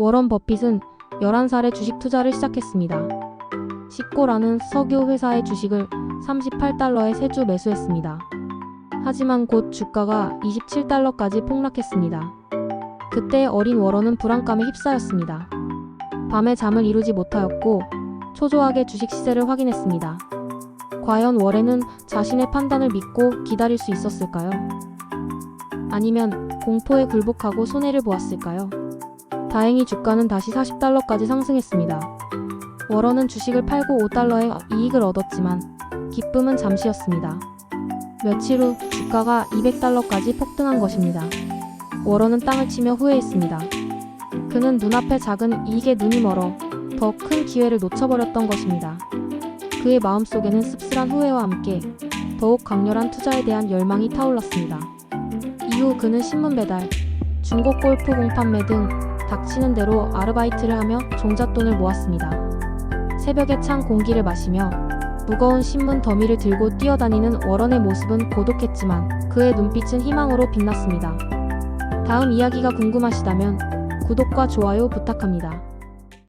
워런 버핏은 11살에 주식 투자를 시작했습니다. 시코라는 석유 회사의 주식을 38달러에 세 주 매수했습니다. 하지만 곧 주가가 27달러까지 폭락했습니다. 그때 어린 워런은 불안감에 휩싸였습니다. 밤에 잠을 이루지 못하였고 초조하게 주식 시세를 확인했습니다. 과연 워렌은 자신의 판단을 믿고 기다릴 수 있었을까요? 아니면 공포에 굴복하고 손해를 보았을까요? 다행히 주가는 다시 40달러까지 상승했습니다. 워런은 주식을 팔고 5달러의 이익을 얻었지만 기쁨은 잠시였습니다. 며칠 후 주가가 200달러까지 폭등한 것입니다. 워런은 땅을 치며 후회했습니다. 그는 눈앞에 작은 이익에 눈이 멀어 더 큰 기회를 놓쳐버렸던 것입니다. 그의 마음속에는 씁쓸한 후회와 함께 더욱 강렬한 투자에 대한 열망이 타올랐습니다. 이후 그는 신문 배달, 중고 골프 공 판매 등 닥치는 대로 아르바이트를 하며 종잣돈을 모았습니다. 새벽에 찬 공기를 마시며 무거운 신문 더미를 들고 뛰어다니는 워런의 모습은 고독했지만 그의 눈빛은 희망으로 빛났습니다. 다음 이야기가 궁금하시다면 구독과 좋아요 부탁합니다.